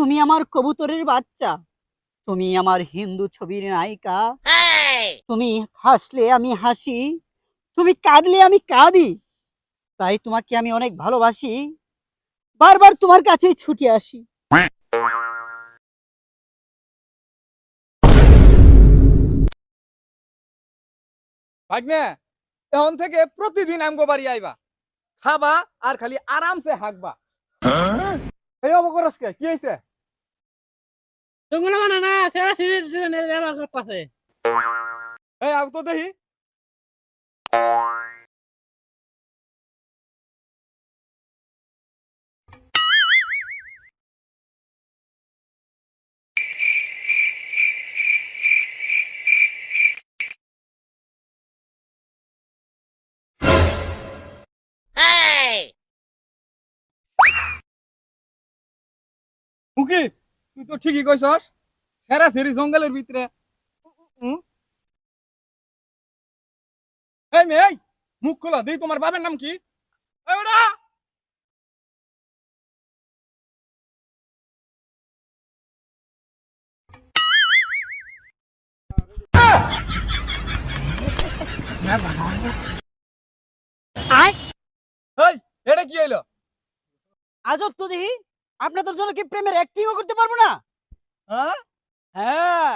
তুমি আমার কবুতরের বাচ্চা। তুমি আমার হিন্দু ছবির নায়িকা। তুমি হাসলে আমি হাসি। তুমি কাঁদলে আমি কাঁদি। তাই তোমাকে আমি অনেক ভালোবাসি। বারবার তোমার কাছেই ছুটে আসি। ভাগ্নে এখন থেকে প্রতিদিন আমগো বাড়ি আইবা। খাবা আর খালি আরামসে হাঁকবা। এই অবকরসকে কি? হয়েছে তুমি মানে না সেরা সিরিজ পাশে এই আগ তো দেখি মুকি তুই তো ঠিকই কইছস। সেরা সেরি জঙ্গলের ভিতরে? এই মেয়ে মুখ খোলা দেই তোমার বাবার নাম কি? এই ওটা! এই এটা কি হইল? আজব তো দেখি। আপনাদের জন্য কি প্রেমের অ্যাক্টিংও করতে পারব না? হ্যাঁ? হ্যাঁ।